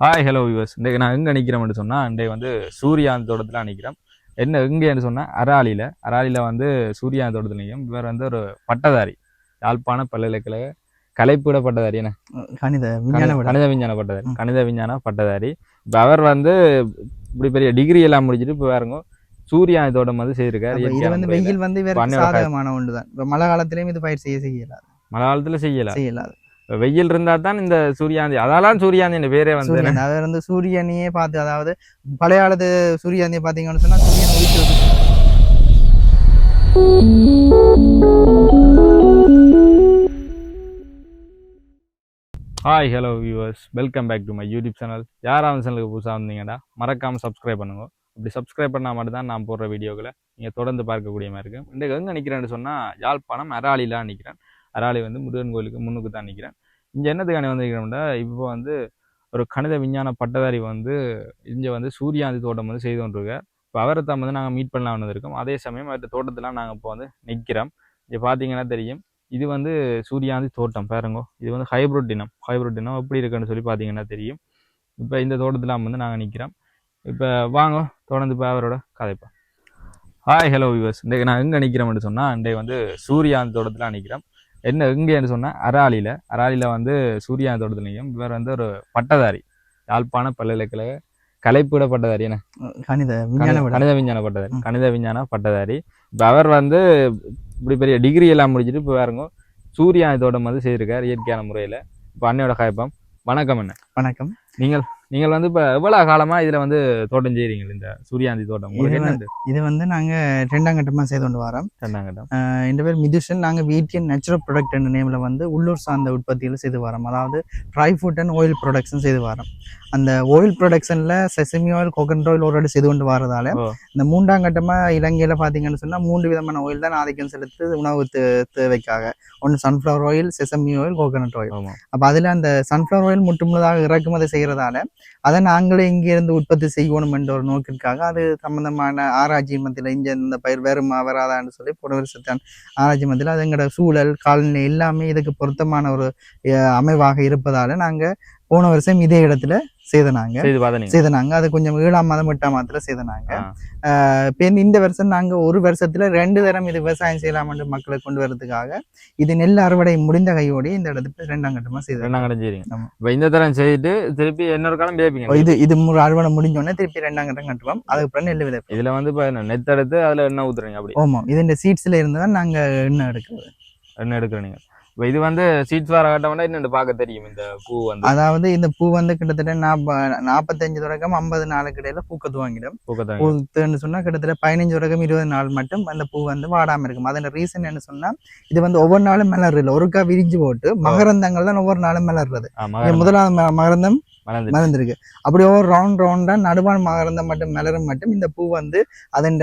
Hi hello viewers இன்றைக்கு நான் எங்கே நிற்கிறோம்னு சொன்னால் இன்றைக்கு வந்து சூரியாந்த் தோட்டத்தில் நிற்கிறோம் என்ன எங்கேன்னு சொன்னால் அராலியில் அராலியில் வந்து சூரியாந்த் தோட்டத்தில் நிற்கும் இவர் வந்து ஒரு பட்டதாரி. யாழ்ப்பாண பல்கலைக்கழக கலைப்பிட பட்டதாரி என்ன? கணித விஞ்ஞான கணித விஞ்ஞான பட்டதாரி. கணித விஞ்ஞான பட்டதாரி. இப்போ அவர் வந்து இப்படி பெரிய டிகிரி எல்லாம் முடிச்சுட்டு இப்போ பாருங்க சூரியாந்த் தோட்டம் வந்து செய்திருக்காரு. இது வந்து. வெயில் வந்து பண்ணையோட சாதகமான ஒன்றுதான். இப்ப மழை காலத்திலயும் இது பயிர் செய்ய செய்யலாது. மழை காலத்தில் செய்யலாம். செய்யலாது. வெயில் இருந்தால் தான் இந்த சூரியாந்தி. அதெல்லாம் சூரியாந்தின் பேரே வந்து அதாவது வந்து சூரியனையே பார்த்து அதாவது பழைய காலத்து சூரியனையே பாத்தீங்கன்னு சொன்னா சூரியன் hi hello viewers welcome back to my YouTube channel யாராவது சேனலுக்கு புதுசாக வந்தீங்கன்னா மறக்காமல் சப்ஸ்கிரைப் பண்ணுங்க. அப்படி சப்ஸ்கிரைப் பண்ணால் மட்டும்தான் நான் போடுற வீடியோக்களை நீங்கள் தொடர்ந்து பார்க்கக்கூடிய மாதிரி இருக்கும். இன்றைக்கு எங்கே நிற்கிறேன்னு சொன்னால் யாழ்ப்பாணம் அராலிலாம் நிற்கிறேன் அராலி வந்து முருகன் கோயிலுக்கு முன்னுக்கு தான் நிற்கிறேன் இங்கே என்னத்துக்கான வந்து இப்போ வந்து ஒரு கணித விஞ்ஞான பட்டதாரி வந்து இங்கே வந்து சூரியாந்தி தோட்டம் வந்து செய்து கொண்டிருக்கார். இப்போ அவரை தான் வந்து நாங்கள் மீட் பண்ணலாம் வந்திருக்கோம். அதே சமயம் அவர்கிட்ட தோட்டத்தில் நாங்கள் இப்போ வந்து நிற்கிறோம் இங்கே பார்த்தீங்கன்னா தெரியும். இது வந்து சூரியாந்தி தோட்டம். பாருங்கோ. இது வந்து ஹைப்ரிட் இனம். ஹைப்ரிட் இனம் எப்படி இருக்குன்னு சொல்லி பார்த்தீங்கன்னா தெரியும். இப்போ இந்த தோட்டத்தில் வந்து நாங்கள் நிற்கிறோம் இப்போ வாங்க. தொடர்ந்து இப்போ அவரோட கதைப்பா. ஹாய் ஹலோ வியூவர்ஸ் இன்றைக்கு நான் எங்கே நிற்கிறோம்னு சொன்னால் இன்றைக்கு வந்து சூரியாந்தி தோட்டத்தில் நிற்கிறோம் என்ன எங்கேன்னு சொன்னால் அராலியில் அராலியில் வந்து சூரியாந்த் தோட்டத்தில் நிற்கும் இவர் வந்து ஒரு பட்டதாரி. யாழ்ப்பாண பல்கலைக்கழக கலைப்பிட பட்டதாரி என்ன? கணித விஞ்ஞான கணித விஞ்ஞான பட்டதாரி. கணித விஞ்ஞான பட்டதாரி. இப்போ அவர் வந்து இப்படி பெரிய டிகிரி எல்லாம் முடிச்சுட்டு இப்போ பாருங்க சூர்யா தோட்டம் வந்து செய்திருக்காரு இயற்கையான முறையில். இப்போ அன்னையோட காய்ப்பம் வணக்கம் என்ன வணக்கம். நீங்கள் நீங்கள் வந்து இப்போ எவ்வளோ காலமா இதுல வந்து தோட்டம் செய்றீங்க இந்த சூரியாந்தி தோட்டம்? இது என்ன இது? வந்து நாங்க ரெண்டாம் கட்டமா செய்து கொண்டு வரோம். சொன்னாங்க ஆஹ் இந்த பேர் மிதுஷன். நாங்க விடிஎன் நேச்சுரல் ப்ராடக்ட் என்ற நேம்ல வந்து உள்ளூர் சார்ந்த உற்பத்திகள் செய்து வரோம். அதாவது dry food and oil production செய்து வரோம். அந்த oil ப்ரொடக்ஷன்ல sesame oil coconut oil already செய்து கொண்டு வரதால. இந்த மூன்றாம் கட்டமா இலங்கையில பாத்தீங்கன்னு சொன்னா மூன்று விதமான ஆயில் தான் ஆதிக்கம் செலுத்து உணவு தேவைக்காக. ஒன்று sunflower oil sesame oil coconut oil அப்ப அதுல அந்த சன்ஃப்ளவர் ஆயில் முற்றுமுழுதாக இறக்குமதி செய்யறதால அதை நாங்களே இங்க இருந்து உற்பத்தி செய்யணும் என்ற ஒரு நோக்கிற்காக அது சம்பந்தமான ஆராய்ச்சி மத்தியில் இங்கே இந்த பயிர் வேறுமா வராதான்னு சொல்லி போன வருஷத்தான் ஆராய்ச்சி மத்தியில் அது எங்களோட சூழல் காலநிலை எல்லாமே இதுக்கு பொருத்தமான ஒரு அமைவாக இருப்பதால் நாங்கள் போன வருஷம் இதே இடத்துல செய்தனாங்க செய்து செய்தனாங்க அது கொஞ்சம் ஏழாம் மாதம் எட்டாம் மாதத்துல செய்தனாங்க இந்த- வருஷம் நாங்க ஒரு வருஷத்துல ரெண்டு தரம் இது விவசாயம் செய்யலாம் என்று மக்களை கொண்டு வரதுக்காக இது நெல் அறுவடை முடிந்த கையோடு இந்த இடத்துல ரெண்டாம் கட்டமா செய்தோம் ரெண்டாம் கட்டம் ஆமா. இப்போ இந்த தரம் செய்துட்டு திருப்பி இன்னொரு காலம் பேப்பீங்க இது இது அறுவடை முடிஞ்சோடனே திருப்பி ரெண்டாம் கட்டம் கட்டுவோம். அதுக்கப்புறம் நெல் விதைப்போம். இதுல வந்து நெத்தெடுத்து அதுல எண்ணெய் ஊத்துறீங்க அப்படி. ஆமாம் இது இந்த சீட்ஸ்ல இருந்து தான் நாங்க எண்ணெய் எடுக்கிறது. எண்ணெய் எடுக்கிறீங்க. இது வந்து சீட்ஸ் வர கட்டம்னா இன்னும் பார்க்க தெரியும் இந்த பூ வந்து. அதாவது இந்த பூ வந்து கிட்டத்தட்ட நாப்ப நாற்பத்தஞ்சு தொடக்கம் ஐம்பது நாளுக்கு இடையில பூக்க துவங்கிடும் பூக்கத்தாங்க பூத்துன்னு சொன்னா கிட்டத்தட்ட பதினஞ்சு தொடக்கம் இருபது நாள் மட்டும் அந்த பூ வந்து வாடாம இருக்கும். அதோட ரீசன் என்ன சொன்னா இது வந்து ஒவ்வொரு நாளும் மலர்ல ஒருக்கா விரிஞ்சு போட்டு மகரந்தங்கள் தான் ஒவ்வொரு நாளும் மலர்றது முதலாவது மகரந்தம் மலர்ந்திருக்கு அப்படி ஒவ்வொரு ரவுண்ட் ரவுண்டா நடுவான் மகரந்தம் மட்டும் மலரும் மட்டும் இந்த பூ வந்து அதன்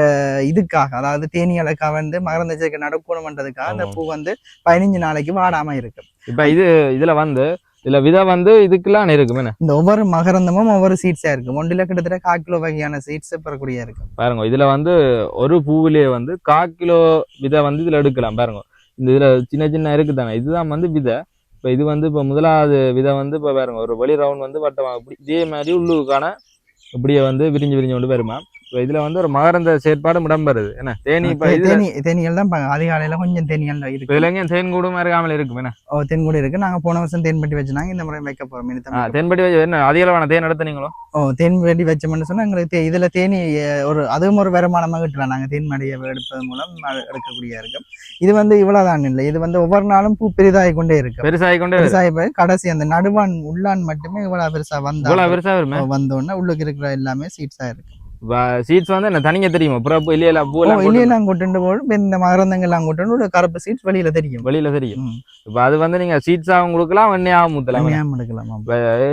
இதுக்காக அதாவது தேனியலுக்காக வந்து மகரந்த சேர்க்கை நடக்கணும்ன்றதுக்காக அந்த ஆமா. பூ வந்து பதினஞ்சு நாளைக்கு வாடாம இருக்கு இப்போ இது இதுல வந்து இதுல விதை வந்து இதுக்கெல்லாம் இருக்கும் என்ன? இந்த ஒவ்வொரு மகரந்தமும் ஒவ்வொரு சீட்ஸா இருக்கு ஒன்றில கிட்டத்தட்ட கால் கிலோ வகையான சீட்ஸ் பெறக்கூடிய இருக்கு பாருங்க இதுல வந்து ஒரு பூவிலே வந்து கால் கிலோ விதை வந்து இதுல எடுக்கலாம் பாருங்க. இந்த இதுல சின்ன சின்ன இருக்குதானே? இதுதான் வந்து விதை. இப்போ இது வந்து இப்போ முதலாவது விதம் வந்து இப்போ பாருங்கள் ஒரு வெளி ரவுண்ட் வந்து வட்டம் இப்படி இதே மாதிரி உள்ளுக்கான இப்படியே வந்து விரிஞ்சு விரிஞ்சு கொண்டு வருமா? இப்போ இதுல வந்து ஒரு மகரந்த செயற்பாடு இடம்பெறுது. என்ன? தேனி இப்போ தேனி தேனியல் தான் அதிகாலையில கொஞ்சம் தேனியல் இருக்கு. இலங்கை தேன் கூடும் இருக்காமல் இருக்கும். என்ன? ஓ தென்கூடி இருக்கு. நாங்க போன வருஷம் தேன்பட்டி வச்சுனாங்க. இந்த முறை வைக்க போறோம். இனி ஆ, தமிழ் தென்படி வச்சு என்ன அதிக அளவான தேன் எடுத்தீங்களோ ஓ தேன்பட்டி வச்சோம்னு சொன்னா எங்களுக்கு இதுல தேனி ஒரு அதுவும் ஒரு வருமானமாக கிட்டலாம் நாங்க தேன்மடியை எடுப்பது மூலம் எடுக்கக்கூடிய இருக்கும். இது வந்து இவ்வளவுதான் இல்லை. இது வந்து ஒவ்வொரு நாளும் பூ பெரிதாகி கொண்டே இருக்கு பெருசாகி கொண்டே பெருசாகி கடைசி அந்த நடுவான் உள்ளான் மட்டுமே இவ்வளவு பெருசா வந்தா இவ்வளோ பெருசா வருமே? வந்தோடனே உள்ளுக்கு இருக்கிற எல்லாமே சீட்ஸா இருக்கு சீட்ஸ் வந்து என்ன தனியாக தெரியுமா? புறப்பு இல்லையா பூ இல்லையெல்லாம் கொண்டு போடும் இந்த மகரந்தங்கள்லாம் கொண்டு ஒரு கருப்பு சீட்ஸ் வெளியில தெரியும். வெளியில தெரியும். இப்போ அது வந்து நீங்க சீட்ஸாகவும் கொடுக்கலாம் ஊற்றலாம் ஞாபகம் எடுக்கலாம்.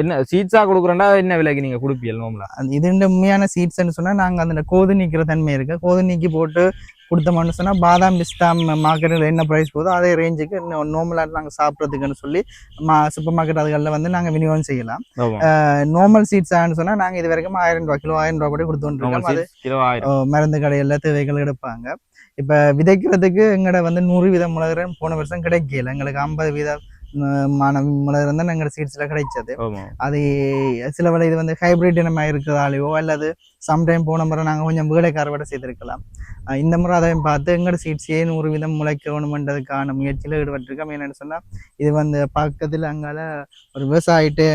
என்ன சீட்ஸா கொடுக்குறேன்டா என்ன விலைக்கு நீங்க கொடுப்பீங்க நோம்பலா? அது இது உண்மையான சீட்ஸ்ன்னு சொன்னா நாங்க அந்த கோது நீக்கிற தன்மை இருக்கு. கோது நீக்கி போட்டு கொடுத்தோம்னு சொன்னா பாதாம் பிஸ்தா மார்க்கெட்டில் என்ன ப்ரைஸ் போதோ அதே ரேஞ்சுக்கு நார்மலாக நாங்க சாப்பிட்றதுக்குன்னு சொல்லி மா சூப்பர் மார்க்கெட் அதுகளில் வந்து நாங்க விநியோகம் செய்யலாம். நார்மல் சீட்ஸான்னு சொன்னா நாங்க இது வரைக்கும் ஆயிரம் ரூபாய் கிலோ ஆயிரம் ரூபாய் கூட கொடுத்துருக்கோம் அது மருந்து கடையில் தேவைகள் எடுப்பாங்க. இப்ப விதைக்கிறதுக்கு எங்கட வந்து நூறு வீதம் முளகிற போன வருஷம் கிடைக்கல. எங்களுக்கு ஐம்பது வீதம் மாணவ இருந்தால் எங்களோட சீட்ஸில் கிடைச்சது. அது சில வேளை இது வந்து ஹைபிரிட் இனமாக இருக்கிறதாலேயோ அல்லது சம்டைம் போன முறை நாங்கள் கொஞ்சம் வேலைக்கு அறுவடை செய்திருக்கலாம் இந்த முறை அதையும் பார்த்து எங்களோட சீட்ஸ் ஒரு விதம் முளைக்கணுமென்றதுக்கான முயற்சியில் ஈடுபட்டிருக்கோம். என்னென்னு சொன்னால் இது வந்து பக்கத்தில் அங்கால ஒரு விவசாயிட்டு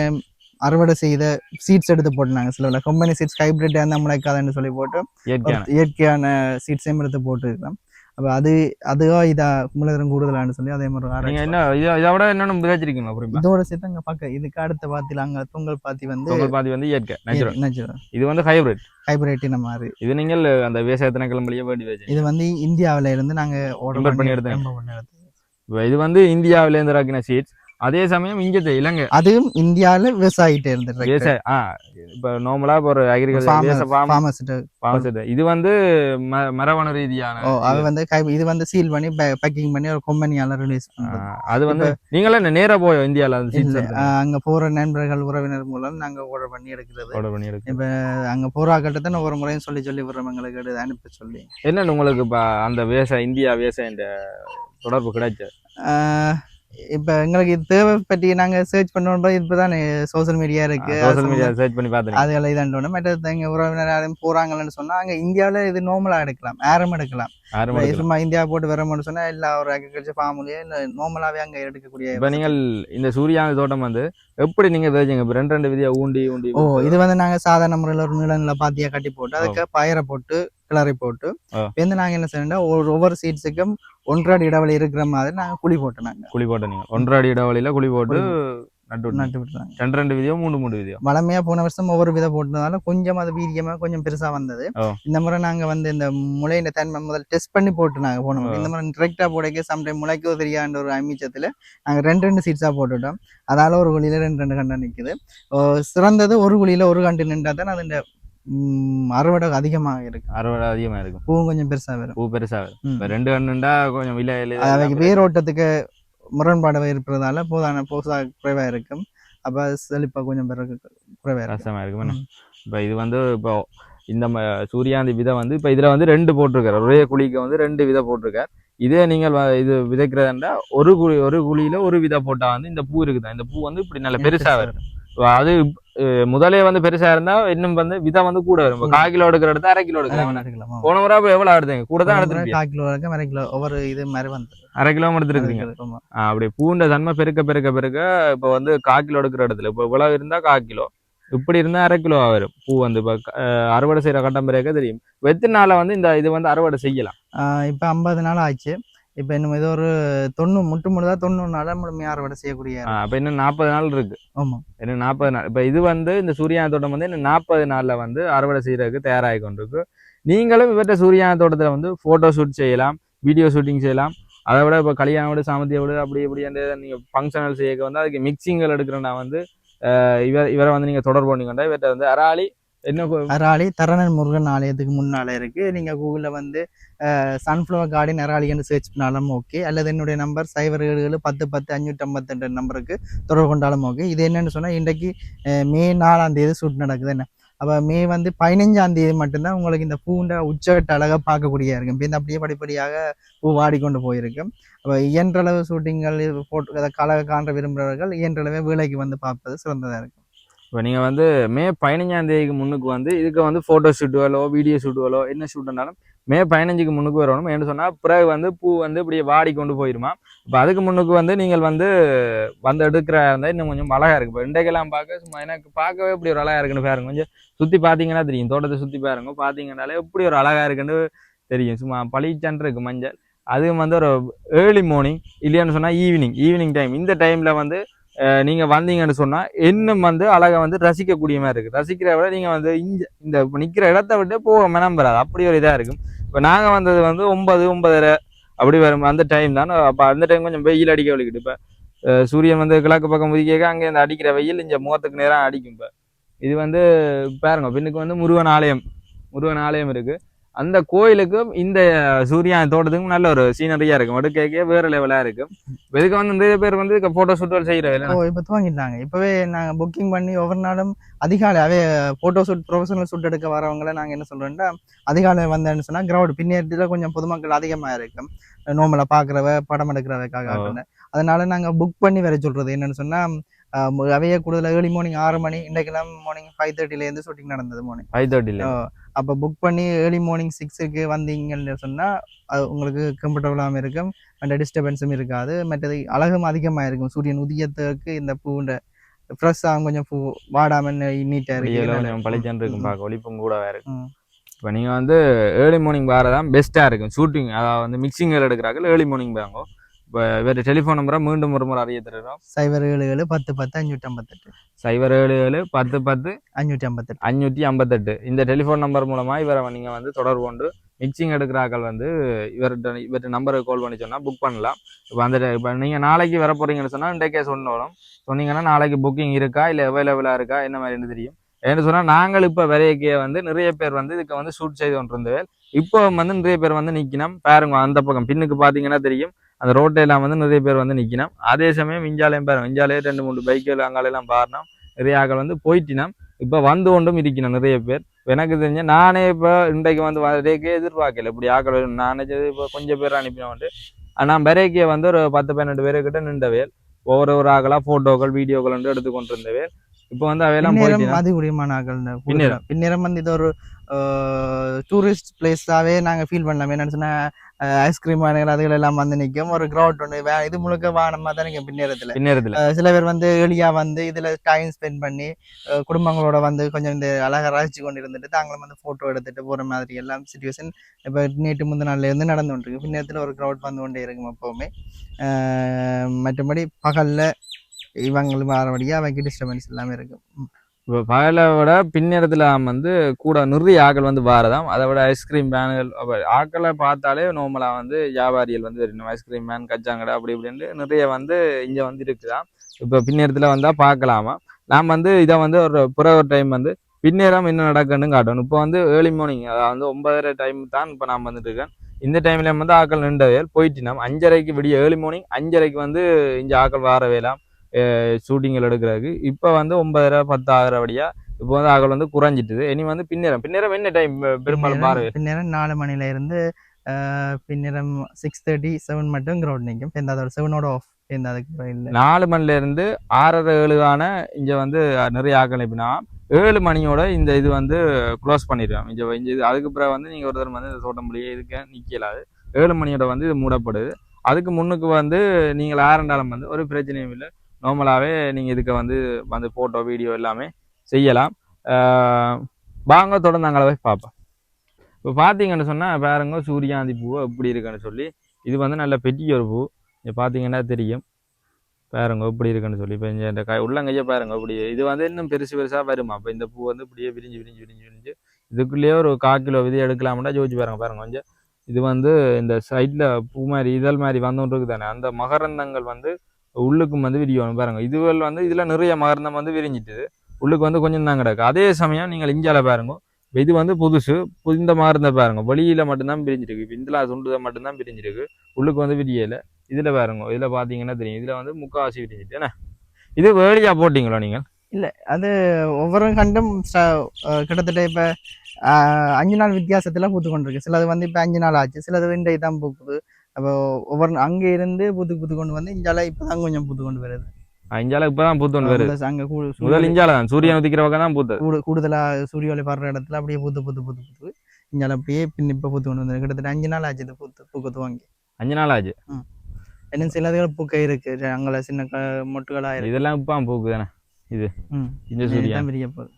அறுவடை செய்த சீட்ஸ் எடுத்து போட்டுனாங்க சில கம்பெனி சீட்ஸ் ஹைபிரிட் இருந்தால் முளைக்காதுன்னு சொல்லி போட்டு இயற்கையான. சீட்ஸையும் எடுத்து போட்டுருக்கோம் அப்போ அது அதுவோ இதா முளைதரம் கூடுதலான்னு சொல்லி அதே மாதிரி என்ன இதை விட என்னென்ன விதைச்சிருக்கீங்களா புரியுமா? இதோட சேர்த்து அங்கே பார்க்க இதுக்கு அடுத்த பாத்தியில் அங்கே பொங்கல் பாத்தி வந்து பொங்கல் பாதி வந்து இயற்கை நேச்சுரல் நேச்சுரல் இது வந்து ஹைபிரிட் ஹைபிரிட் இந்த மாதிரி இது நீங்கள் அந்த விவசாய திணைக்களம்பிலேயே வேண்டி வச்சு. இது வந்து இந்தியாவுல இருந்து நாங்க ஆர்டர் பண்ணி. இப்ப இது வந்து இந்தியாவில இருந்து இறக்கின சீட்ஸ் அதே சமயம் இங்க இலங்கை. அதுவும் இந்தியாவுல விவசாயிட்ட இருந்து விவசாய ஆ இப்ப நார்மலா இப்ப ஒரு அக்ரிகல்ச்சர் இது வந்து ம- மரபணு ரீதியான அது வந்து இது வந்து சீல் பண்ணி பேக்கிங் பண்ணி ஒரு கம்பெனியால ரிலீஸ் அது வந்து நீங்களே என்ன நேரா போய் ஆஹ் அங்க போற நண்பர்கள் உறவினர் மூலம் நாங்க ஆர்டர் பண்ணி எடுக்கிறது. ஆர்டர் பண்ணி எடுக்கு இப்ப அங்க போறா கட்டத்தை ஒவ்வொரு முறையும் சொல்லி சொல்லி விடுறோம் எங்களுக்கு எடுத்து அனுப்ப சொல்லி. என்னன்னு உங்களுக்கு இப்ப அந்த விவசாய இந்தியா விவசாய இந்த தொடர்பு கிடைச்ச ஆஹ் இப்ப எங்களுக்கு இது தேவை பற்றி நாங்க சர்ச் பண்ணோம் இப்பதான் சோஷியல் மீடியா இருக்கு சோஷியல் மீடியா சர்ச் பண்ணி பாத்துறீங்க அதுகளை இதாண்டோம் மற்றது எங்க உறவினர் யாரும் போறாங்கன்னு சொன்னா அங்க இந்தியாவுல இது நார்மலா எடுக்கலாம் ஆரம் எடுக்கலாம் இப்ப. சும்மா இந்தியா போட்டு வரணும்னு சொன்னா எல்லா ஒரு அக்ரிகல்ச்சர் ஃபார்ம்லயே இல்ல நார்மலாவே அங்க எடுக்கக்கூடிய இப்ப நீங்கள் இந்த சூரியாங்க தோட்டம் வந்து எப்படி நீங்க விதைச்சீங்க? இப்ப ரெண்டு ரெண்டு விதியா ஊண்டி ஊண்டி ஓ இது வந்து நாங்க சாதாரண முறையில ஒரு நிலநில பாத்தியா கட்டி போட்டு அதுக்கு பயிரை போட்டு கிளறி போட்டு வந்து நாங்க என்ன செய்யணும்னா ஒரு ஒவ்வொரு சீட்ஸுக்கும் ஒன்றரை அடி இடைவெளி இருக்கிற மாதிரி நாங்க குழி போட்டு நாங்க. குழி போட்ட நீங்க ஒன்றரை அடி இடைவெளியில குழி போட்டு நட்டு. நட்டு விட்டுறாங்க ரெண்டு ரெண்டு விதியோ மூணு மூணு விதியோ? வளமையா போன வருஷம் ஒவ்வொரு விதை போட்டதுனால கொஞ்சம் அது வீரியமா கொஞ்சம் பெருசா வந்தது. இந்த முறை நாங்க வந்து இந்த முளையின் தன்மை முதல் டெஸ்ட் பண்ணி போட்டு நாங்க போன முறை ஓ. இந்த முறை டிரெக்டா போடக்க சம்டைம் முளைக்கோ தெரியாண்ட ஒரு அமிச்சத்துல நாங்க ரெண்டு ரெண்டு சீட்ஸா போட்டுட்டோம். அதால ஒரு குழியில ரெண்டு ரெண்டு கண்டா நிக்குது. சிறந்தது ஒரு குழியில ஒரு கண்டு நின்றா தான் அது அறுவடை அதிகமாக இருக்கு அறுவடை அதிகமா இருக்கும். பூவும் கொஞ்சம் பெருசா வரும். பூ பெருசா வரும். ரெண்டு கண்ணுண்டா கொஞ்சம் விலை வேரோட்டத்துக்கு முரண்பாடு இருப்பதால போதான போசா குறைவா இருக்கும். அப்ப செழிப்பா கொஞ்சம் பிறகு குறைவா இருக்கும். கஷ்டமா இருக்கும். இப்ப இது வந்து இப்போ இந்த சூரியாந்தி விதை வந்து இப்ப இதுல வந்து ரெண்டு போட்டிருக்காரு. ஒரே குழிக்கு வந்து ரெண்டு விதை போட்டிருக்காரு. இதே நீங்கள் இது விதைக்கிறதா ஒரு குழி ஒரு குழியில ஒரு விதை போட்டா வந்து இந்த பூ இருக்குதா? இந்த பூ வந்து இப்படி நல்ல பெருசா வரும். இப்ப அது முதலே வந்து பெருசா இருந்தா இன்னும் வந்து விதை வந்து கூட வரும். கால் கிலோ எடுக்கிற இடத்த அரை கிலோ எடுக்கலாம். போன முறை அப்ப எவ்வளவு எடுத்தீங்க கூட தான் எடுத்துருக்கீங்க கால் கிலோ வரைக்கும் அரை கிலோ ஒவ்வொரு இது மாதிரி வந்து. அரை கிலோ எடுத்துருக்கீங்க அப்படி பூண்ட தன்மை பெருக்க பெருக்க பெருக்க இப்போ வந்து கால் கிலோ எடுக்கிற இடத்துல இப்போ இவ்வளவு இருந்தா கால் கிலோ. இப்படி இருந்தா அரை கிலோ வரும். பூ வந்து இப்போ அறுவடை செய்யற கட்டம் பிறகு தெரியும். எத்தனை நாள வந்து இந்த இது வந்து அறுவடை செய்யலாம். இப்ப ஐம்பது நாள் ஆச்சு. இப்ப இன்னும் ஏதோ ஒரு தொண்ணூறு முட்டு முழுதா தொண்ணூறு நாளா முழுமையா அறுவடை செய்யக்கூடிய அப்ப இன்னும் நாற்பது நாள் இருக்கு. ஆமா. இன்னும் நாற்பது நாள். இப்போ இது வந்து இந்த சூரியான தோட்டம் வந்து இன்னும் நாற்பது நாள்ல வந்து அறுவடை செய்யறதுக்கு தயாராகி கொண்டிருக்கு. நீங்களும் இவற்றை சூரியான தோட்டத்துல வந்து போட்டோ ஷூட் செய்யலாம் வீடியோ ஷூட்டிங் செய்யலாம். அதை விட இப்போ கல்யாண வீடு சாமத்திய வீடு அப்படி இப்படி அந்த நீங்க ஃபங்க்ஷனல் செய்ய வந்து அதுக்கு மிக்சிங்கள் எடுக்கிறேன்னா வந்து இவர் இவரை வந்து நீங்க தொடர்பு பண்ணிக்கொண்டா இவர்கிட்ட வந்து அராளி என்ன அராளி தரணன் முருகன் ஆலயத்துக்கு முன்னால இருக்கு. நீங்க கூகுள்ல வந்து சன்ஃப்ளவர் கார்டன் அராளின்னு சர்ச் பண்ணாலும் ஓகே அல்லது என்னுடைய நம்பர் சைபர் ஏழு பத்து பத்து அஞ்சூற்றி ஐம்பத்தெண்டு நம்பருக்கு தொடர்பு கொண்டாலும் ஓகே இது என்னன்னு சொன்னா இன்றைக்கு மே நாலாம் தேதி ஷூட் நடக்குது. என்ன? அப்போ மே வந்து பதினஞ்சாம் தேதி மட்டும்தான் உங்களுக்கு இந்த பூண்ட உச்சகட்ட அழகா பார்க்கக்கூடிய இருக்கும். இப்போ இந்த அப்படியே படிப்படியாக பூ வாடிக்கொண்டு போயிருக்கும். அப்போ இயன்றளவு ஷூட்டிங்கள் போட்டு அதை கலக காண்ற விரும்புகிறவர்கள் இயன்றளவே வேலைக்கு வந்து பார்ப்பது சிறந்ததாக இருக்கும். இப்போ நீங்கள் வந்து மே பதினஞ்சாம் தேதிக்கு முன்னுக்கு வந்து இதுக்கு வந்து ஃபோட்டோ ஷூட்டுகளோ வீடியோ ஷூட்டுகளோ என்ன ஷூட்டுனாலும் மே பதினஞ்சுக்கு முன்னுக்கு வரணும். என்ன சொன்னால் பிறகு வந்து பூ வந்து இப்படியே வாடி கொண்டு போயிருமா. இப்போ அதுக்கு முன்னுக்கு வந்து நீங்கள் வந்து வந்து எடுக்கிற இருந்தால் இன்னும் கொஞ்சம் அழகாக இருக்குது இப்போ இன்றைக்கெல்லாம் பார்க்க சும்மா எனக்கு பார்க்கவே இப்படி ஒரு அழகாக இருக்குன்னு பாருங்க. கொஞ்சம் சுற்றி பார்த்தீங்கன்னா தெரியும். தோட்டத்தை சுற்றி பாருங்க. பார்த்தீங்கன்னாலே எப்படி ஒரு அழகாக இருக்குன்னு தெரியும். சும்மா பழிச்சன்று இருக்குது மஞ்சள். அதுவும் வந்து ஒரு ஏர்லி மார்னிங் இல்லையான்னு சொன்னால் ஈவினிங் ஈவினிங் டைம் இந்த டைமில் வந்து நீங்கள் வந்தீங்கன்னு சொன்னால் இன்னும் வந்து அழகை வந்து ரசிக்கக்கூடிய மாதிரி இருக்குது ரசிக்கிற விட நீங்கள் வந்து இஞ்ச இந்த நிற்கிற இடத்த விட்டு போக மனம் அப்படி ஒரு இதாக இருக்கும். இப்போ நாங்கள் வந்தது வந்து ஒன்பது ஒன்பதரை அப்படி வரும். அந்த டைம் தான். அப்போ அந்த டைம் கொஞ்சம் வெயில் அடிக்க வலிக்கிட்டு இப்போ சூரியன் வந்து கிழக்கு பக்கம் உதிக்க அங்கே இந்த அடிக்கிற வெயில் இந்த முகத்துக்கு நேரம் அடிக்கும். இப்போ இது வந்து பாருங்க பின்னுக்கு வந்து முருகன் ஆலயம். முருகன் ஆலயம் இருக்குது அந்த கோயிலுக்கும் இந்த சூரியன் தோட்டத்துக்கும் நல்ல ஒரு சீனரியா இருக்கும். அடுக்கே வேற லெவலா இருக்கும். இதுக்கு வந்து நிறைய பேர் வந்து போட்டோ ஷூட் செய்யற ஓ இப்போ துவங்கிட்டாங்க இப்போவே நாங்கள் புக்கிங் பண்ணி ஒவ்வொரு நாளும் அதிகாலையாவே ஃபோட்டோ ஷூட் ப்ரொஃபஷனல் ஷூட் எடுக்க வரவங்கள நாங்கள் என்ன சொல்கிறோம்னா அதிகாலை வந்தேன்னு சொன்னால் கிரௌட் பின்னேற்றில் கொஞ்சம் பொதுமக்கள் அதிகமாக இருக்கும். நோமலை பார்க்குறவ படம் எடுக்கிறவக்காக. அதனால நாங்க புக் பண்ணி வர சொல்றது என்னன்னு சொன்னா அவைய கூடுதல் ஏர்லி மார்னிங் ஆறு மணி இன்றைக்கெல்லாம் மார்னிங் ஃபைவ் தேர்ட்டில இருந்து ஷூட்டிங் நடந்தது மார்னிங் ஃபைவ் தேர்ட்டில அப்போ புக் பண்ணி ஏர்லி மார்னிங் சிக்ஸுக்கு வந்தீங்கன்னு சொன்னா அது உங்களுக்கு கம்ஃபர்டபுளாகவும் இருக்கும் அந்த டிஸ்டர்பன்ஸும் இருக்காது. மற்றது அழகும் அதிகமாக இருக்கும். சூரியன் உதயத்துக்கு இந்த பூண்ட ஃப்ரெஷ்ஷாக கொஞ்சம் பூ வாடாமல் நீட்டாக இருக்கு கொஞ்சம் பளிச்சன்னு இருக்கும். பார்க்க ஒளிப்பும் கூட இருக்கும். இப்போ நீங்கள் வந்து ஏர்லி மார்னிங் தான் பெஸ்ட்டாக இருக்கும். ஷூட்டிங் அதாவது வந்து மிக்சிங்கில் எடுக்கிறாங்க ஏர்லி மார்னிங் பாங்க இப்போ வேறு டெலிஃபோன் நம்பரை மீண்டும் ஒரு முறை அறிய தருகிறோம். சைபர் ஏழு ஏழு பத்து பத்து அஞ்சூற்றி ஐம்பத்தெட்டு சைபர் ஏழு ஏழு பத்து பத்து அஞ்சூற்றி ஐம்பத்தெட்டு அஞ்சூற்றி ஐம்பத்தெட்டு. இந்த டெலிஃபோன் நம்பர் மூலமாக இவரை நீங்கள் வந்து தொடர்பு கொண்டு மிக்சிங் எடுக்கிறாக்கள் வந்து இவர்கிட்ட இவர்கிட்ட நம்பருக்கு கால் பண்ணி சொன்னால் புக் பண்ணலாம். இப்போ அந்த இப்போ நீங்கள் நாளைக்கு வர போகிறீங்கன்னு சொன்னால் இன்றைக்கே சொன்னோம் சொன்னீங்கன்னா நாளைக்கு புக்கிங் இருக்கா இல்லை அவைலபிளாக இருக்கா என்ன மாதிரின்னு தெரியும். ஏன்னு சொன்னால் நாங்கள் இப்போ வரையக்கே வந்து நிறைய பேர் வந்து இதுக்கு வந்து ஷூட் செய்து கொண்டிருந்தவர் இப்போ வந்து நிறைய பேர் வந்து நிற்கணும் பாருங்க அந்த பக்கம் பின்னுக்கு பார்த்தீங்கன்னா தெரியும். அந்த ரோட்டையெல்லாம் வந்து நிறைய பேர் வந்து நிற்கணும் அதே சமயம் இஞ்சாலையும் பாருங்க. இஞ்சாலே ரெண்டு மூணு பைக்கில் அங்காலையெல்லாம் பாருனோம் நிறைய ஆக்கள் வந்து போயிட்டினோம். இப்போ வந்து கொண்டும் இருக்கணும் நிறைய பேர். எனக்கு தெரிஞ்ச நானே இப்போ இன்றைக்கு வந்து வரைக்கே எதிர்பார்க்கல. இப்படி ஆக்கள். நானே இப்போ கொஞ்சம் பேர் அனுப்பினோன்ட்டு நான் வரைக்கே வந்து ஒரு பத்து பன்னெண்டு பேருக்கிட்ட நின்றவேல். ஒவ்வொரு ஒரு ஆகலா ஃபோட்டோக்கள் வீடியோக்கள் வந்து எடுத்து கொண்டு இருந்தவேல் இப்போ வந்து அவையெல்லாம் அதிகூடியமான ஆக்கள் பின்னேரம். பின்னேரம் வந்து இது ஒரு டூரிஸ்ட் பிளேஸாவே நாங்க ஃபீல் பண்ணலாம். என்னன்னு ஐஸ்கிரீம் வாணிகள் அதுகள் எல்லாம் வந்து நிற்கும். ஒரு கிரௌட் ஒன்று வே இது முழுக்க வானமா தான் நிற்கும் பின்னேரத்துல. பின்னேரத்தில். சில பேர் வந்து ஏர்லியா வந்து இதுல டைம் ஸ்பெண்ட் பண்ணி குடும்பங்களோட வந்து கொஞ்சம் இந்த அழகா ரசிச்சு கொண்டு இருந்துட்டு தாங்களும் வந்து போட்டோ எடுத்துட்டு போற மாதிரி எல்லாம் சுச்சுவேஷன் இப்ப நேற்று முந்தின நாள்ல இருந்து நடந்து கொண்டிருக்கு. பின்னேரத்துல ஒரு கிரௌட் வந்து கொண்டே இருக்கும் எப்பவுமே மற்றபடி பகல்ல இவங்களுக்கு வரபடியா அவங்க டிஸ்டர்பன்ஸ் எல்லாமே இருக்கும். இப்போ பகலை விட பின்னேரத்தில் வந்து கூட நிறைய ஆக்கள் வந்து வாரதாம். அதை விட ஐஸ்கிரீம் வேன்கள் அப்போ ஆக்களை பார்த்தாலே நார்மலாக வந்து வியாபாரிகள் வந்து வரணும். ஐஸ்கிரீம் வேன் கச்சாங்கடை அப்படி இப்படின்ட்டு நிறைய வந்து இங்கே வந்து இருக்குதாம். இப்போ பின்னேரத்தில் வந்தால் பார்க்கலாமா? நாம் வந்து இதை வந்து ஒரு புற ஒரு டைம் வந்து பின்னேரம் என்ன நடக்குன்னு காட்டணும் இப்போ வந்து ஏர்லி மார்னிங் அதாவது வந்து ஒன்பதரை டைம் தான் இப்போ நான் வந்துட்டு இருக்கேன் இந்த டைம்ல வந்து ஆக்கள் நின்றவேல் போயிட்டு நம்ம அஞ்சரைக்கு விடிய ஏர்லி மார்னிங் அஞ்சரைக்கு வந்து இங்கே ஆக்கள் வார வேலாம் ஷூட்டிங்கள் எடுக்கிறதுக்கு. இப்போ வந்து ஒன்பதரை பத்து ஆகிறபடியா இப்போ வந்து ஆக்கள் வந்து குறைஞ்சிட்டுது. இனி வந்து பின்னேரம். பின்னேரம் என்ன டைம் பெரும்பாலும் பாரு. பின்னேரம் நாலு மணில இருந்து பின்னேரம் சிக்ஸ் தேர்ட்டி செவன் மட்டும் கிரௌண்ட் நிற்கும் இப்போ அதோட செவனோட ஆஃப் நாலு மணில இருந்து ஆறரை ஏழுகான இங்க வந்து நிறைய ஆக்கள் எப்படின்னா ஏழு மணியோட இந்த இது வந்து க்ளோஸ் பண்ணிடுவோம் இங்க இங்க இது அதுக்கு பிறகு வந்து நீங்க ஒரு தடவை வந்து இந்த தோட்டம் முடிய இதுக்கு நிக்கலாது ஏழு மணியோட வந்து இது மூடப்படுது. அதுக்கு முன்னுக்கு வந்து நீங்கள் ஆரண்டாலும் வந்து ஒரு பிரச்சனையும் இல்லை. நார்மலாகவே நீங்கள் இதுக்கு வந்து வந்து ஃபோட்டோ வீடியோ எல்லாமே செய்யலாம். வாங்க தொடர்ந்து அங்கே போய் பார்ப்போம். இப்போ பார்த்தீங்கன்னு சொன்னால் பாருங்க சூரியாந்தி பூ எப்படி இருக்குன்னு சொல்லி இது வந்து நல்ல பெரிய ஒரு பூ. இங்கே பார்த்தீங்கன்னா தெரியும். பாருங்க எப்படி இருக்குன்னு சொல்லி. இப்போ இந்த கை உள்ளங்கையை பாருங்க இப்படி. இது வந்து இன்னும் பெருசு பெருசாக வருமா? இப்போ இந்த பூ வந்து இப்படியே விரிஞ்சு விரிஞ்சு விரிஞ்சு விரிஞ்சு இதுக்குள்ளேயே ஒரு கால் கிலோ விதை எடுக்கலாம்னா ஜோதிச்சு பாருங்க பாருங்க கொஞ்சம். இது வந்து இந்த சைடில் பூ மாதிரி இதழ் மாதிரி வந்துட்டு இருக்கு தானே அந்த மகரந்தங்கள் வந்து உள்ளுக்கும் வந்து விரியணும் பாருங்கள் இதுவள் வந்து இதில் நிறைய மகர்ந்தம் வந்து விரிஞ்சிட்டுது. உள்ளுக்கு வந்து கொஞ்சம் தான் கிடக்கு. அதே சமயம் நீங்கள் இஞ்சால பாருங்க. இது வந்து புதுசு புதிந்த மகர்ந்த பாருங்க. வெளியில மட்டும்தான் பிரிஞ்சிருக்கு. இப்போ இதில் சுண்டுதை மட்டும்தான் பிரிஞ்சிருக்கு. உள்ளுக்கு வந்து விரியல. இதில் பாருங்க. இதில் பார்த்தீங்கன்னா தெரியும். இதில் வந்து முக்காவாசி விரிஞ்சிட்டு. என்ன? இது வேலியா நீங்கள்? இல்லை. அது ஒவ்வொரு கண்டும் கிட்டத்தட்ட இப்போ அஞ்சு நாள் வித்தியாசத்தில் பூத்து கொண்டிருக்கு சிலது வந்து இப்போ அஞ்சு நாள் ஆச்சு. சிலது இன்றைக்கு தான் பூக்குது. அப்போ ஒவ்வொரு அங்கே இருந்து பூத்து பூத்து கொண்டு வந்து இஞ்சால இப்போ தான் கொஞ்சம் பூத்து கொண்டு வருது. இஞ்சால இப்பதான் பூத்தொண்டு வருது. அந்த அங்கே முதல் இஞ்சால தான் சூரியன் உதிக்கிற பக்கம் தான் பூத்தது கூடு கூடுதலாக சூரிய ஒளி படுற இடத்துல அப்படியே பூத்து பூத்து பூத்து பூத்து. இஞ்சால அப்படியே பின் இப்போ பூத்து கொண்டு வந்து கிட்டத்தட்ட அஞ்சு நாள் ஆச்சு இது பூத்து பூக்க துவங்கி அஞ்சு நாள் ஆச்சு. இன்னும் சிலதுகள் பூக்க இருக்கு. அங்கே சின்ன க மொட்டுகளாக இருக்கு. இதெல்லாம் இப்போ பூக்கு தானே ம். இந்த சூரியன். இதுதான் விரிய போகுது.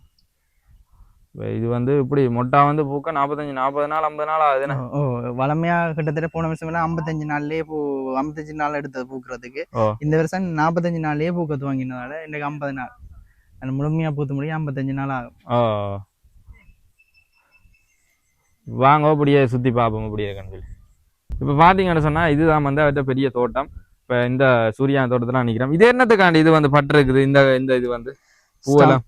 இது வந்து இப்படி மொட்டா வந்து பூக்க நாற்பத்தஞ்சு நாற்பது நாள் ஐம்பது நாள் ஆகுதுண்ணே ஓ ஓ, வளமையா கிட்டத்தட்ட போன வருஷம் எல்லாம் ஐம்பத்தஞ்சு நாள்லயே பூ ஐம்பத்தஞ்சு நாள் எடுத்தது பூக்குறதுக்கு. இந்த வருஷம் நாற்பத்தஞ்சு நாள்லயே பூக்க துவங்கினதால இன்னைக்கு ஐம்பது நாள். அந்த முழுமையா பூத்து முடியும் ஐம்பத்தஞ்சு நாள் ஆகும். ஓ. வாங்க அப்படியே சுத்தி பார்ப்போம் இருக்குன்னு சொல்லி. இப்போ பார்த்தீங்கன்னு சொன்னா இதுதான் வந்து அவர்கிட்ட பெரிய தோட்டம். இப்போ இந்த சூரியா தோட்டத்தில் நிற்கிறோம் இது என்னத்துக்காண்டி இது வந்து பட்டு இருக்குது? இந்த இந்த இது வந்து? பூவெல்லாம்.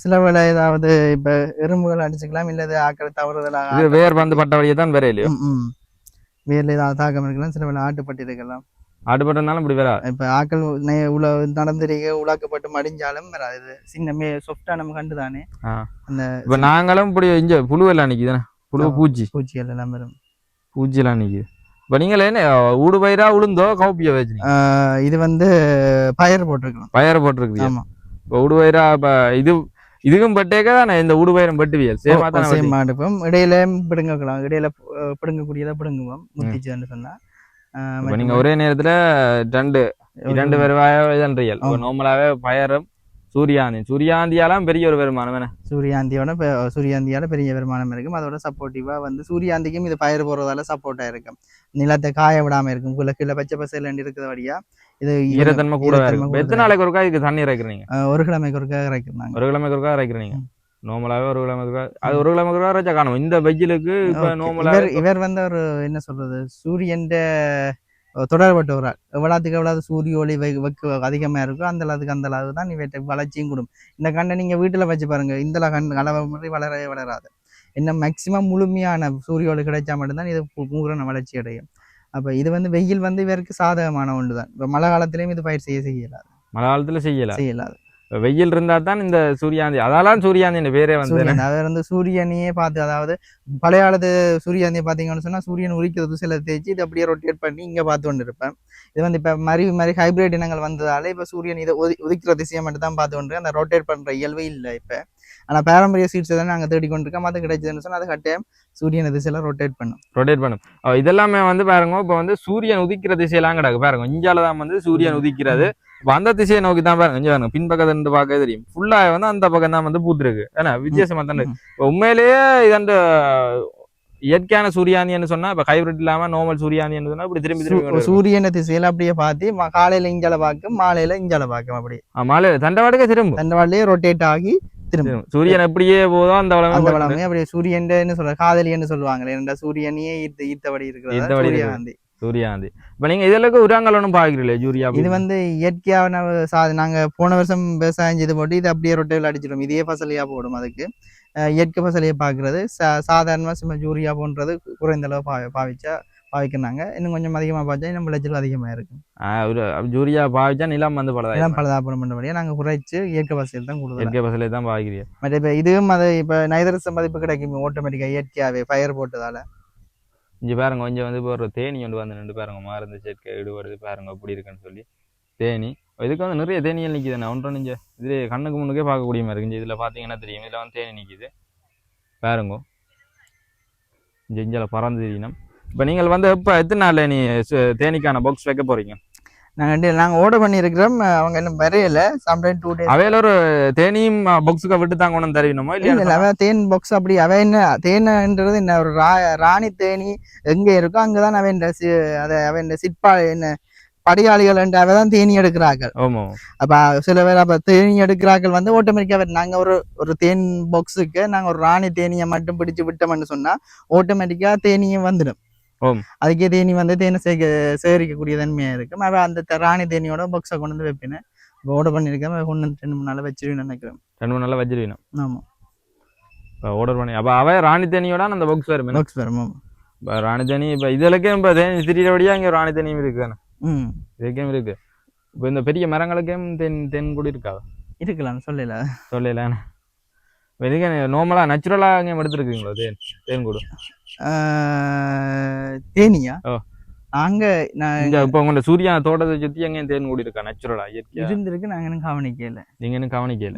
சில வேளை ஏதாவது இப்ப எறும்புகள் அடிச்சுக்கலாம் இல்லது ஆக்கள் தவறுதலாக வேர் வந்து பட்ட வழியே தான் வேற இல்லையோ. வேர்ல ஏதாவது தாக்கம் இருக்கலாம் சில வேளை ஆட்டுப்பட்டு இருக்கலாம் ஆடுபட்டனாலும் இப்படி வேற? இப்ப ஆக்கள் உல நடந்திருக்க உலாக்கப்பட்டு மடிஞ்சாலும் வராது இது சின்ன மே சொஃப்டா நம்ம கண்டுதானே. ஆ. அந்த இப்போ நாங்களும் இப்படி இங்க புழு எல்லாம் நிற்கிதுண்ணே புழு. பூச்சி. பூச்சிகள் எல்லாம் வரும். பூச்சி எல்லாம் இப்ப நீங்கள் என்ன ஊடு பயிரா உளுந்தோ கவுப்பியோ ஆஹ் இது வந்து பயிர் போட்டிருக்கோம் பயிரை போட்டிருக்கீங்க. ஆமா. இப்ப ஊடு பயிரா இப்ப இது இதுக்கும் பட்டேக்க தானே இந்த ஊடு பயிரும் பட்டுவியல்? சேமா தானே சேம் எடுப்போம் இடையில பிடுங்கக்கலாம். இடையில பிடுங்கக்கூடியதை பிடுங்குவோம் முத்திச்சுன்னு சொன்னா. நீங்க ஒரே நேரத்துல ரெண்டு இரண்டு வருவாய இதன்றியல். ஆமா. நார்மலாவே பயரும் சூரியாந்தி சூரியாந்தியாலாம் பெரிய ஒரு வருமானம் என்ன? சூரியாந்தியோட சூரியாந்தியால பெரிய வருமானம் இருக்கும். அதோட சப்போர்ட்டிவா வந்து சூரியாந்திக்கும் இது பயிர் போடுறதால சப்போர்ட்டா இருக்கும். நிலத்தை காய விடாம இருக்கும். குள்ள கீழே பச்சை பசையில இருக்கிற வழியா இது ஈரத்தன்மை கூட எத்தனை நாளைக்கு ஒருக்கா இதுக்கு தண்ணி இறக்குறீங்க? ஒரு கிழமைக்கு ஒருக்கா இறக்குறாங்க ஒரு கிழமைக்கு ஒருக்கா இறக்குறீங்க? நார்மலாவே ஒரு ஒருக்கா அது ஒரு ஒருக்கா இறைச்சா காணும். இந்த வெயிலுக்கு இப்ப இவர் வந்து ஒரு என்ன சொல்றது சூரியன் தொடர்பட்ட ஒரு ஆள் எவ்வளவுக்கு எவ்வளவு சூரிய ஒளி வெக்கு அதிகமா இருக்கோ அந்த அளவுக்கு அந்த அளவு தான் இவற்றை வளர்ச்சியும் கொடுக்கும் இந்த கண்டை நீங்க வீட்டுல வச்சு பாருங்க. இந்த கண் அளவு மாதிரி வளரவே வளராது. என்ன மேக்சிமம் முழுமையான சூரிய ஒளி கிடைச்சா மட்டும்தான் இது பூரண வளர்ச்சி அடையும். அப்ப இது வந்து வெயில் வந்து இவருக்கு சாதகமான ஒன்று தான் இப்போ மழை காலத்திலயும் இது பயிர் செய்ய செய்யலாது மழை காலத்துல செய்யல. செய்யலாது இப்ப வெயில் இருந்தா தான் இந்த சூரியாந்தி அதாலாம் சூரியாந்தின் பேரே வந்து. அவர் வந்து சூரியனையே பார்த்து அதாவது பழைய காலத்து சூரியனை பார்த்தீங்கன்னு சொன்னா சூரியன் உரிக்கிறது சில தேய்ச்சி இது அப்படியே ரொட்டேட் பண்ணி இங்க பார்த்து கொண்டு இருப்பேன். இது வந்து இப்ப மறி மாதிரி ஹைபிரிட் இனங்கள் வந்ததால இப்ப சூரியன் இதை உதி உதிக்கிற திசையை மட்டும் தான் பார்த்து கொண்டு அந்த ரொட்டேட் பண்ற இயல்பு இல்லை இப்ப. ஆனா பாரம்பரிய சீட்ஸ் தான் நாங்க தேடி கொண்டிருக்கோம். அது கிடைச்சதுன்னு சொன்னா அது கட்டாயம் சூரியன் திசையில ரொட்டேட் பண்ணும். ரொட்டேட் பண்ணும். இதெல்லாமே வந்து பாருங்க இப்ப வந்து சூரியன் உதிக்கிற திசையெல்லாம் கிடக்கு. பாருங்க இஞ்சால தான் வந்து சூரியன் உதிக்கிறது. அந்த திசையை நோக்கி தான் பாருங்க இங்க பாருங்க பின்பக்கத்துல இருந்து பார்க்க தெரியும். ஃபுல்லா வந்து அந்த பக்கம் தான் வந்து பூத்துருக்கு. ஏன்னா வித்தியாசமா தான் உண்மையிலேயே இதண்ட இயற்கையான சூரியாந்தின்னு சொன்னா இப்ப ஹைபிரிட் இல்லாம நார்மல் சூரியாந்தின்னு சொன்னா இப்படி திரும்பி திரும்பி. சூரியனை திசையில அப்படியே பார்த்து காலையில இஞ்சால பார்க்கும் மாலையில இஞ்சால பார்க்கும் அப்படி. ஆ, மாலை தண்டவாடுக்கே அந்த வாழையே ரொட்டேட் ஆகி திரும்ப. சூரியன் எப்படியே போதோ அந்த அந்த வளமே அப்படியே சூரியன் சொல்ற காதலின்னு சொல்லுவாங்களே ஏன்டா சூரியனையே ஈர்த்து ஈர்த்தபடி இருக்கிறதா? சூரியகாந்தி. சூரியாந்தி இப்ப நீங்க இதெல்லாம் உரங்கள் ஒன்றும் பாக்குறீங்களே யூரியா இது வந்து இயற்கையான சா நாங்க போன வருஷம் விவசாயம் செய்து போட்டு இது அப்படியே ரொட்டையில் அடிச்சிடும். இதே பசலையா போடும் அதுக்கு. இயற்கை பசலையை பார்க்கறது சா சாதாரணமா சும்மா யூரியா போன்றது குறைந்த அளவு பாவி பாவிச்சா பாவிக்கிறாங்க. இன்னும் கொஞ்சம் அதிகமா பார்த்தா இன்னும் விளைச்சல் அதிகமா இருக்கும் யூரியா பாவிச்சா நிலம் வந்து பலதா எல்லாம் பலதாபனம் பண்ணுறபடியா நாங்க குறைச்சு இயற்கை பசையில் தான் கொடுக்குறோம் இயற்கை பசலை தான் பாவிக்கிறீங்க. மற்ற இப்போ இதுவும் அது இப்போ நைதரச மதிப்பு கிடைக்கும் ஆட்டோமேட்டிக்கா இயற்கையாவே ஃபயர் போட்டதால. இங்க பாருங்க கொஞ்சம் வந்து இப்போ ஒரு தேனி கொண்டு வந்து நின்று பாருங்க மருந்து சேர்க்கை ஈடுபடுது பாருங்க எப்படி இருக்குன்னு சொல்லி. தேனி. இதுக்கு வந்து நிறைய தேனிகள் நிற்கிது ஒன்று நீங்க இதுல கண்ணுக்கு முன்னுக்கே பார்க்கக்கூடிய மாதிரி இருக்கு இதுல பாத்தீங்கன்னா தெரியும். இதுல வந்து தேனி நிக்குது. பாருங்க. இங்க இஞ்சால பறந்து தெரியணும் இப்போ நீங்கள் வந்து இப்போ எத்தனை நாள்ல நீ தேனிக்கான பாக்ஸ் வைக்க போறீங்க? நாங்க நாங்க ஆர்டர் பண்ணியிருக்கிறோம். அவங்க இன்னும் வரையில. சம்டைம் டூ டேஸ் அவையில ஒரு தேனியும் பாக்ஸுக்கு விட்டு தான் கொண்டு வந்து தருவீனமோ இல்ல இல்ல இல்லையா அவ தேன் பாக்ஸ் அப்படி அவ என்ன தேன்ன்றது என்ன ஒரு ரா- ராணி தேனி எங்க இருக்கோ அங்கதான் அவன் இந்த சி- அத அவன் சிற்பா என்ன படியாளிகள் என்று அவ தான் தேனி எடுக்கிறார்கள். அப்ப சில பேர் அப்ப தேனி எடுக்கிறார்கள் வந்து ஆட்டோமேட்டிக்கா நாங்க ஒரு ஒரு தேன் பாக்ஸுக்கு நாங்க ஒரு ராணி தேனியை மட்டும் பிடிச்சு விட்டோம்னு சொன்னா ஆட்டோமேட்டிக்கா தேனியும் வந்துடும். அதுக்கே தேனி வந்து தேனை சேக சேகரிக்கக்கூடிய தன்மையா இருக்கும் அவ அந்த ராணி தேனியோட பாக்ஸை கொண்டு வந்து வைப்பினேன் ஆர்டர் பண்ணியிருக்கேன். வந்து ரெண்டு மூணு நாள் வச்சிருவேன்னு நினைக்கிறேன். ரெண்டு மூணு நாள்ல வச்சிருவீங்க ஆமா. இப்போ ஆர்டர் பண்ணி அப்போ அவ ராணி தேனியோட அந்த பாக்ஸ் வரும் பாக்ஸ் வரும். இப்போ ராணி தேனி இப்போ இதுலக்கே இப்போ தேனி திடீரபடியாக இங்கே ராணி தேனியும் இருக்கு தானே? ம். இதுக்கே இருக்கு. இப்போ இந்த பெரிய மரங்களுக்கே தென் தென் கூட இருக்காது? இருக்கலாம் சொல்லல. சொல்லல இதுக்கு நார்மலாக நேச்சுரலாக அங்கே எடுத்துருக்கீங்களோ? தேன் தேன் கூடு. தேனியா? ஓ. நாங்க நான் இங்கே இப்போ உங்களோட சூர்யா தோட்டத்தை சுற்றி அங்கேயும் தேன் கூடி இருக்கா? நேச்சுரலாக இயற்கையாக இருந்திருக்கு நாங்க இன்னும் கவனிக்கல. நீங்கள் இன்னும் கவனிக்கல.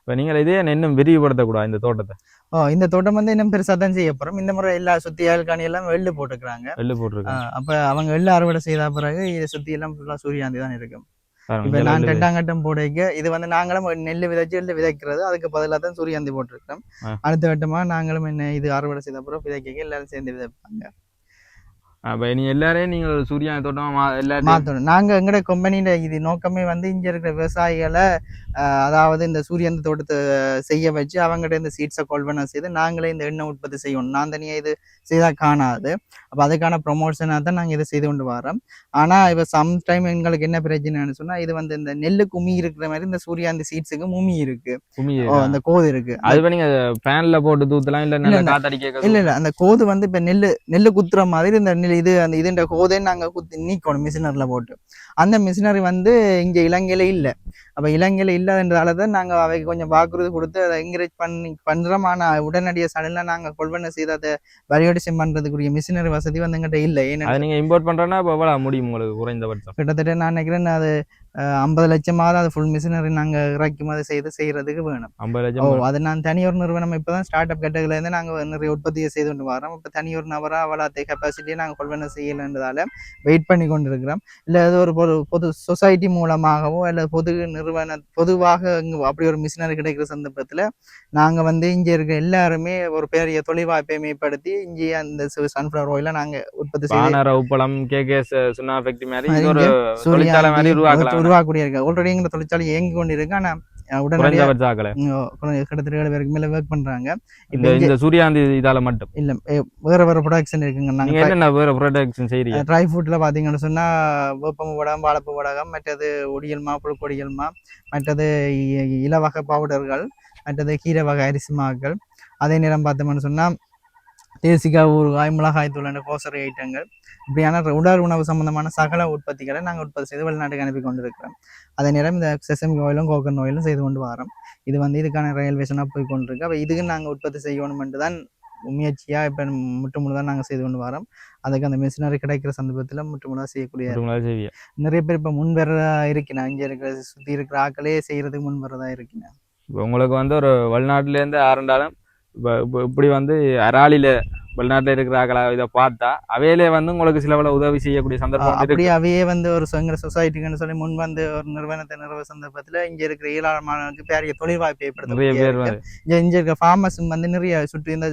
இப்போ நீங்கள் இதே இன்னும் விரிவுபடுத்தக்கூடாது இந்த தோட்டத்தை. ஓ இந்த தோட்டம் வந்து இன்னும் பெருசா தான் செய்ய போறோம். இந்த முறை எல்லா சுத்தி ஏழ்காணி எல்லாம் வெள்ளு போட்டுக்கிறாங்க. வெளில போட்டிருக்கேன் ஆஹ் அப்ப அவங்க எள்ளு அறுவடை செய்த பிறகு இதை சுத்தி எல்லாம் ஃபுல்லா சூரியாந்தி தான் இருக்கும். இப்ப நான் ரெண்டாம் கட்டம் போடைக்க இது வந்து நாங்களும் நெல் விதைச்சு எள்ளு விதைக்கிறது. அதுக்கு பதிலாக தான் சூரியாந்தி போட்டிருக்கோம் ஆ. அடுத்த கட்டமா நாங்களும் என்ன இது அறுவடை செய்த பிறகு விதைக்க எல்லாரும் சேர்ந்து விதைப்பாங்க. அப்போ நீ எல்லாரையும் நீங்கள் சூர்யா தோட்டமாக எல்லாத்தையும் மாத்தணும் நாங்க எங்கட கம்பெனியில இது நோக்கமே வந்து இங்க இருக்கிற விவசாயிகளை அதாவது இந்த சூரியந்த தோட்டத்தை செய்ய வச்சு அவங்ககிட்ட இந்த சீட்ஸை கொள்வனை செய்து நாங்களே இந்த எண்ணெய் உற்பத்தி செய்யணும் நான் தனியா இது செய்தா காணாது. அப்ப அதுக்கான ப்ரொமோஷனாக தான் நாங்க இதை செய்து கொண்டு வரோம். ஆனா இப்ப சம்டைம் எங்களுக்கு என்ன பிரச்சனைன்னு சொன்னா இது வந்து இந்த நெல்லுக்கு உமி இருக்கிற மாதிரி இந்த சூரியாந்தி சீட்ஸுக்கு உமி இருக்கு? ஓ, அந்த கோது இருக்கு. அது நீங்கள் ஃபேனில் போட்டு தூத்தலாம் இல்லை இல்ல. இல்ல. அந்த கோது வந்து இப்ப நெல்லு நெல்லு குத்துற மாதிரி இந்த நெல் இது அந்த இதுன்ற கோதை நாங்கள் குத்தி நீக்கணும் மிஷினரியில் போட்டு. அந்த மிஷினரி வந்து இங்கே இலங்கையில் இல்லை. அப்போ இலங்கையில் இல்லாதன்றதால தான் நாங்கள் அவைக்கு கொஞ்சம் வாக்குறுதி கொடுத்து அதை என்கரேஜ் பண்ணி பண்ணுறோம் ஆனால் உடனடியாக சடனாக நாங்கள் கொள்வனை செய்து அதை வலியுடிசம் பண்ணுறதுக்குரிய மிஷினரி வசதி வந்து எங்கிட்ட இல்லை. ஏன்னா அதை நீங்க இம்போர்ட் பண்றேன்னா இப்போ எவ்வளவு முடியும் உங்களுக்கு? குறைந்தபட்சம். கிட்டத்தட்ட நான் நினைக்கிறேன் அது ஐம்பது லட்சமாவது அது ஃபுல் மிஷினரி நாங்கள் இறக்குமதி செய்து செய்கிறதுக்கு வேணும். ஐம்பது ஓ லட்சம் அது நான் தனியொரு நிறுவனம் இப்போ தான் ஸ்டார்ட் அப் இருந்து நாங்கள் நிறைய உற்பத்தியை செய்து கொண்டு வரோம் இப்போ தனியொரு நபராக வளர்த்த கெப்பாசிட்டியை நாங்கள் கொள்வனை செய்யலைன்றதால வெயிட் பண்ணி கொண்டு இருக்கிறோம் இல்லை அது ஒரு பொது பொது சொசைட்டி மூலமாகவோ இல்லை பொது நிறுவன பொதுவாக அப்படி ஒரு மிஷினரி கிடைக்கிற சந்தர்ப்பத்தில் நாங்கள் வந்து இங்கே இருக்க எல்லாருமே ஒரு பெரிய தொழில்வாய்ப்பை மேம்படுத்தி இங்கே அந்த சன்ஃப்ளவர் ஆயிலை நாங்கள் உற்பத்தி பானர Uppalam K K Suna factory மாதிரி ஒரு தொழிற்சாலை மாதிரி உருவாக்கலாம். உருவாக்கக்கூடிய இருக்கு ஆல்ரெடி எங்க தொழிற்சாலை இயங்கி கொண்டு இருக்கு ஆனா அஹ், உடனடியாக குறைந்தபட்ச ஆக்கல உம், குறைஞ்ச- கிட்டத்தட்ட ஏழு பேருக்கு மேல ஒர்க் பண்றாங்க. இந்த இந்த சூர்யாந்தி இதால மட்டும். இல்ல வேற வேற ப்ரொடக்ஷன் இருக்குங்க. நீங்க நாங்க என்னென்ன வேற ப்ரொடக்ஷன் செய்றீங்க? ட்ரை ஃபுட்ல பாத்தீங்கன்னு சொன்னா வேப்பம் வடகம் வாழைப்பு வடகம் மற்றது ஒடியல்மா புழுக்கொடியல்மா மற்றது இலவகை பவுடர்கள் மற்றது கீரை வகை அரிசி மாக்கள் அதே நேரம் பார்த்தோம்னு சொன்னா தேசிக்காய் ஊறுகாய் மிளகாய் தூள் கோசரி ஐட்டங்கள் இப்படியான உடல் உணவு சம்பந்தமான சகல உற்பத்திகளை நாங்கள் உற்பத்தி செய்து வெளிநாட்டுக்கு அனுப்பி கொண்டிருக்கிறோம். அதே நேரம் இந்த செசமி ஆயிலும் கோகன் ஆயிலும் செய்து கொண்டு வரோம். இது வந்து இதுக்கான ரயில்வேஷனாக போய் கொண்டிருக்கு. அப்போ இதுக்கு நாங்கள் உற்பத்தி செய்யணுமென்று தான் முயற்சியாக இப்போ முற்று முழுதாக நாங்கள் செய்து கொண்டு வரோம். அதுக்கு அந்த மிஷினரி கிடைக்கிற சந்தர்ப்பத்தில் முற்று முழுதாக செய்யக்கூடிய நிறைய பேர் இப்போ முன் இருக்கணும் இங்கே இருக்கிற சுற்றி இருக்கிற ஆக்களே செய்கிறதுக்கு முன் வரதா இருக்கணும் இப்போ உங்களுக்கு வந்து ஒரு வெளிநாட்டுல இருந்து ஆரண்டாலும் இப்போ இப்போ இப்படி வந்து அராலில வெளிநாட்டுல இருக்கிற ஆக்களை இதை பார்த்தா அவையிலே வந்து உங்களுக்கு சில பல உதவி செய்யக்கூடிய சந்தர்ப்பம் அப்படியே அவையே வந்து ஒரு எங்கிற சொசைட்டிக்குன்னு சொல்லி முன் வந்து ஒரு நிறுவனத்தை நிறுவ சந்தர்ப்பத்தில் இங்கே இருக்கிற ஏராளமானவருக்கு பெரிய தொழில் வாய்ப்பு நிறைய பேர் ஏற்படுத்த இங்க இங்க இருக்க ஃபார்மர்ஸும் வந்து நிறைய சுற்றி இந்த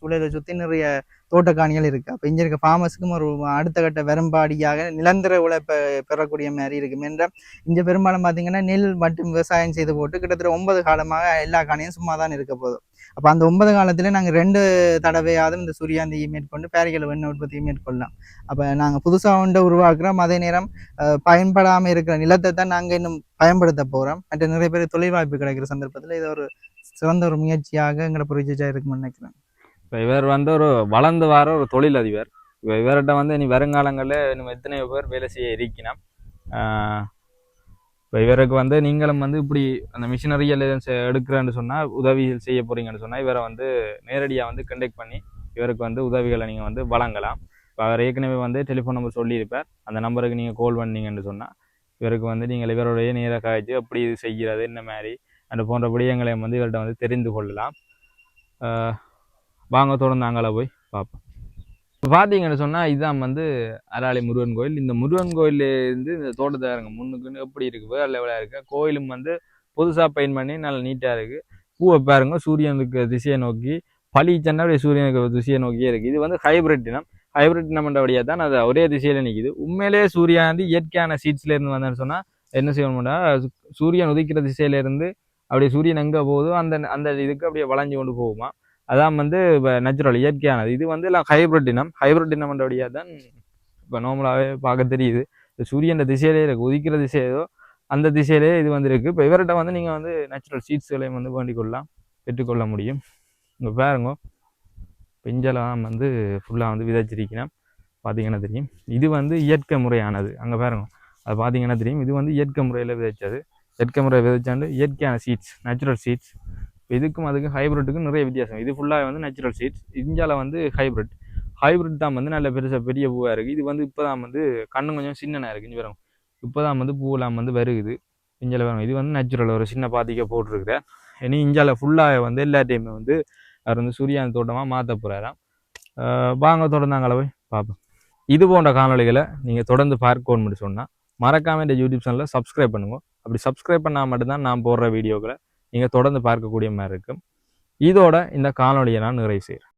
சூழலை சுற்றி நிறைய தோட்டக்காணிகள் இருக்கு. அப்போ இங்கே இருக்க ஃபார்மர்ஸுக்கும் ஒரு அடுத்த கட்ட வரும்பாடியாக நிரந்தர உழைப்பை பெறக்கூடிய மாதிரி இருக்கும் என்ற இங்கே பெரும்பாலும் பார்த்தீங்கன்னா நெல் மட்டும் விவசாயம் செய்து போட்டு கிட்டத்தட்ட ஒன்பது காலமாக எல்லா காணியும் சும்மா தான் இருக்க போதும் அப்போ அந்த ஒன்பது காலத்தில் நாங்கள் ரெண்டு தடவையாவது இந்த சூரியாந்தியை மேற்கொண்டு பேரிகள் வெண்ணெய் உற்பத்தியை மேற்கொள்ளலாம். அப்போ நாங்கள் புதுசாக ஒன்றை உருவாக்குறோம். அதே நேரம் பயன்படாமல் இருக்கிற நிலத்தை தான் நாங்கள் இன்னும் பயன்படுத்த போகிறோம் மற்ற நிறைய பேர் தொழில் வாய்ப்பு கிடைக்கிற சந்தர்ப்பத்தில் இது ஒரு சிறந்த ஒரு முயற்சியாக எங்களை புரிஞ்சிச்சா இருக்கும்னு நினைக்கிறேன். இப்போ இவர் வந்து ஒரு வளர்ந்து வர ஒரு தொழிலதிபர். இப்போ இவர்கிட்ட வந்து இனி வருங்காலங்களில் இன்னும் எத்தனை பேர் வேலை செய்ய இருக்கணும் இப்போ இவருக்கு வந்து நீங்களும் வந்து இப்படி அந்த மிஷினரிகள் எடுக்கிறேன்னு சொன்னால் உதவிகள் செய்ய போகிறீங்கன்னு சொன்னால் இவரை வந்து நேரடியாக வந்து கண்டெக்ட் பண்ணி இவருக்கு வந்து உதவிகளை நீங்கள் வந்து வழங்கலாம். இப்போ அவர் ஏற்கனவே வந்து டெலிஃபோன் நம்பர் சொல்லியிருப்பார். அந்த நம்பருக்கு நீங்கள் கால் பண்ணீங்கன்னு சொன்னால் இவருக்கு வந்து நீங்கள் இவருடைய நேராக காய்ச்சி எப்படி இது செய்கிறது என்ன மாதிரி அந்த போன்ற விடயங்களையும் வந்து இவர்கிட்ட வந்து தெரிந்து கொள்ளலாம். வாங்க தொடர்ந்து அங்கால போய் பார்ப்போம். இப்போ பார்த்தீங்கன்னு சொன்னால் இதுதான் வந்து அராளி முருகன் கோயில். இந்த முருகன் கோயிலேருந்து இந்த தோட்டத்தை இறங்க முன்னுக்குன்னு எப்படி இருக்குது வேறு லெவலாக இருக்கு. கோயிலும் வந்து புதுசாக பெயிண்ட் பண்ணி நல்லா நீட்டாக இருக்குது பூவை பாருங்க சூரியனுக்கு திசையை நோக்கி பளிச்சன்னா அப்படியே சூரியனுக்கு திசையை நோக்கியே இருக்குது இது வந்து ஹைபிரிட் இனம். ஹைபிரிட் இனம்ன்ற வழியாக தான் அது ஒரே திசையில் நிற்கிது உண்மையிலேயே சூரியன் வந்து இயற்கையான சீட்ஸ்ல இருந்து வந்தேன்னு சொன்னால் என்ன செய்யணும்னா சூரியன் உதிக்கிற திசையில இருந்து அப்படியே சூரியன் எங்கே போகுதோ அந்த அந்த இதுக்கு அப்படியே வளைஞ்சு கொண்டு போகுமா? அதான் வந்து இப்போ நேச்சுரல் இயற்கையானது. இது வந்து எல்லாம் ஹைப்ரிட் இனம். ஹைப்ரிட் இனம்ன்ற வழியாக தான் இப்போ நார்மலாகவே பார்க்க தெரியுது. இந்த சூரியன் திசையிலே இருக்குது உதிக்கிற திசையோ அந்த திசையிலே இது வந்துருக்கு. இப்போ இவர்கிட்ட வந்து நீங்கள் வந்து நேச்சுரல் சீட்ஸ்களையும் வந்து வேண்டிக் கொள்ளலாம் பெற்றுக்கொள்ள முடியும். இங்கே பாருங்க. பெஞ்செல்லாம் வந்து ஃபுல்லாக வந்து விதைச்சிருக்கிறேன். பார்த்தீங்கன்னா தெரியும். இது வந்து இயற்கை முறையானது. அங்கே பாருங்க. அது பார்த்தீங்கன்னா தெரியும். இது வந்து இயற்கை முறையில் விதைச்சது. இயற்கை முறை விதைச்சாண்டு இயற்கையான சீட்ஸ் நேச்சுரல் சீட்ஸ் இதுக்கும் அதுக்கும் ஹைபிரிட்டுக்கும் நிறைய வித்தியாசம். இது ஃபுல்லாக வந்து நேச்சுரல் சீட்ஸ் இந்தியாவில் வந்து ஹைபிரிட் ஹைபிரிட் தான் வந்து நல்ல பெருசாக பெரிய பூவாக இருக்குது இது வந்து இப்போ தான் வந்து கண்ணு கொஞ்சம் சின்னனாக இருக்குது வரும் இப்போ தான் வந்து பூவெல்லாம் வந்து வருகுது. இஞ்சால வரும் இது வந்து நேச்சுரல் ஒரு சின்ன பாத்திக்க போட்டிருக்கிறேன் இனி இந்தியாவில் ஃபுல்லாக வந்து எல்லா டைமே வந்து அவர் வந்து சூரியன் தோட்டமாக மாற்ற போகிறாராம் வாங்க தொடர்ந்து போய் பார்ப்போம் இது போன்ற காணொளிகளை நீங்கள் தொடர்ந்து பார்க்கணும்னு சொன்னால் மறக்காம இந்த யூடியூப் சேனலில் சப்ஸ்கிரைப் பண்ணுங்க. அப்படி சப்ஸ்கிரைப் பண்ணால் மட்டும்தான் நான் போடுற வீடியோக்களை நீங்கள் தொடர்ந்து பார்க்கக்கூடிய மாதிரி இருக்கும். இதோட இந்த காணொளியை நான் நிறைவு செய்கிறேன்